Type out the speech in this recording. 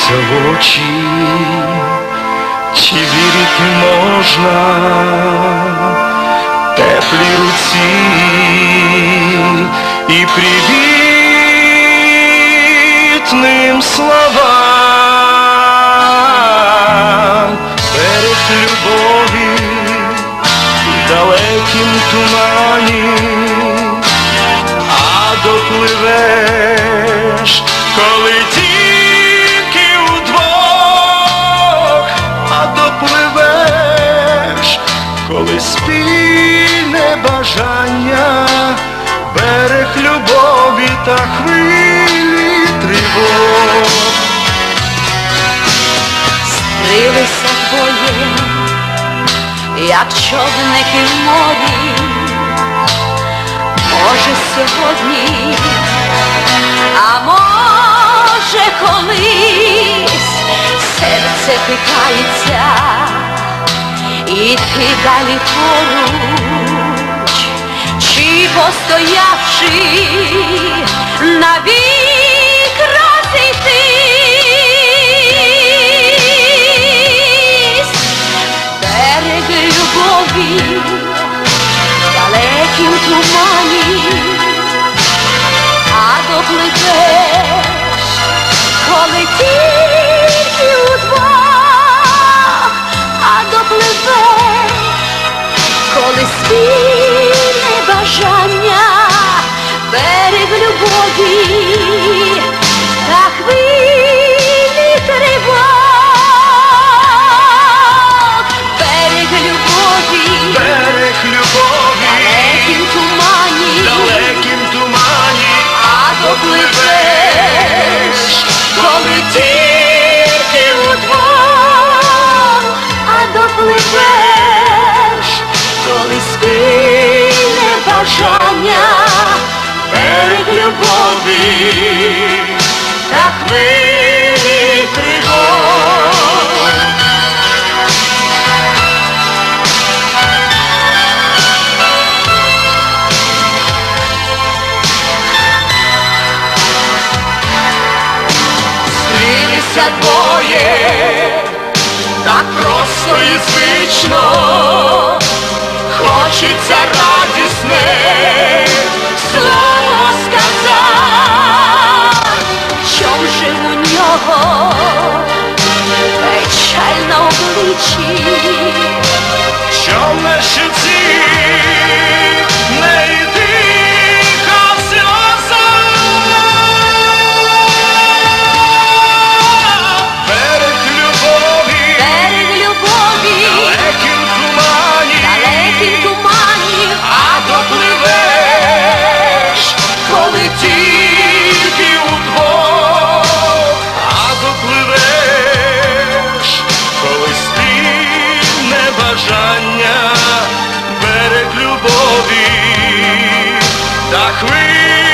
дивишся в очі, чи вірити можна? Теплій руці і привітним словам. Берег любові в далекім тумані а допливеш, коли тільки та хвилі тривог. Скрилися двоє, як човники в морі, може сьогодні, а може колись серце питається, іти далі поруч, чи постоявши навік розійтись. Берег любові в далекім тумані, а допливеш, коли тільки удвох, а допливеш, коли спільне допливеш, коли спільне бажання, берег любові та хвилі тривог. Зустрілися двоє, так просто і звично, хочеться радісне La Queen.